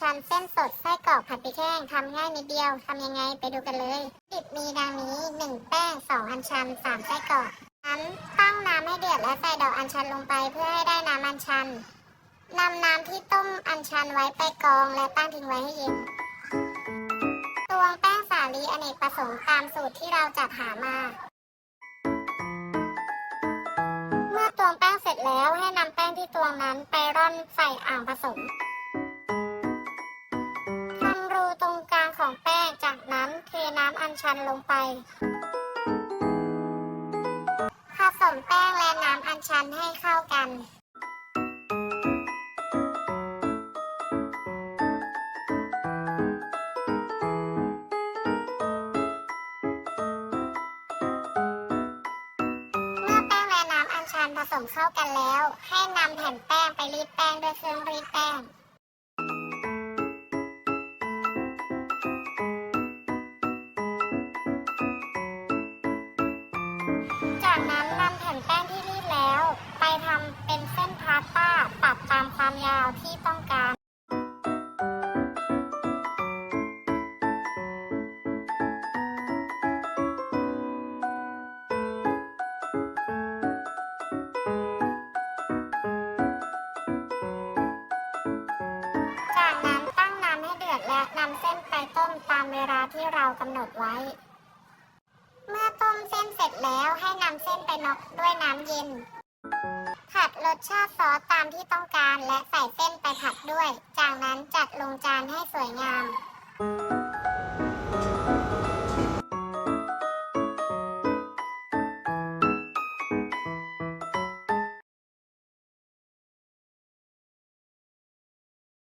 ชันเส้นสดไส้กรอกผัดพริกแห้งทำง่ายนิดเดียวทำยังไงไปดูกันเลยดิบมีดังนี้ 1 แป้ง 2 อัญชัน 3 ไส้กรอกนั้นตั้งน้ำให้เดือดและใส่ดอกอัญชันลงไปเพื่อให้ได้น้ำอัญชันนำน้ำที่ต้มอัญชันไว้ไปกรองและตั้งทิ้งไว้ให้เย็นตวงแป้งสาลีอเนกประสงค์ตามสูตรที่เราจัดหามาเมื่อตวงแป้งเสร็จแล้วให้นำแป้งที่ตวงนั้นไปร่อนใส่อ่างผสม ชันลงไป ผสมแป้งและน้ำอัญชันให้เข้ากันเมื่อแป้งและน้ำอัญชันผสมเข้ากันแล้ว ให้นำแผ่นแป้งไปรีดแป้งด้วยเครื่องรีดแป้ง จากนั้นนำแผ่นแป้งที่รีดแล้ว ไปทำเป็นเส้นพาสต้าปรับตามความยาวที่ต้องการจากนั้นตั้งน้ำให้เดือดและนำเส้นไปต้มตามเวลาที่เรากำหนดไว้ เมื่อต้มเส้นเสร็จแล้วให้นำเส้นไปน็อกด้วยน้ำเย็น ผัดรสชาติซอสตามที่ต้องการและใส่เส้นไปผัดด้วย จากนั้นจัดลงจานให้สวยงาม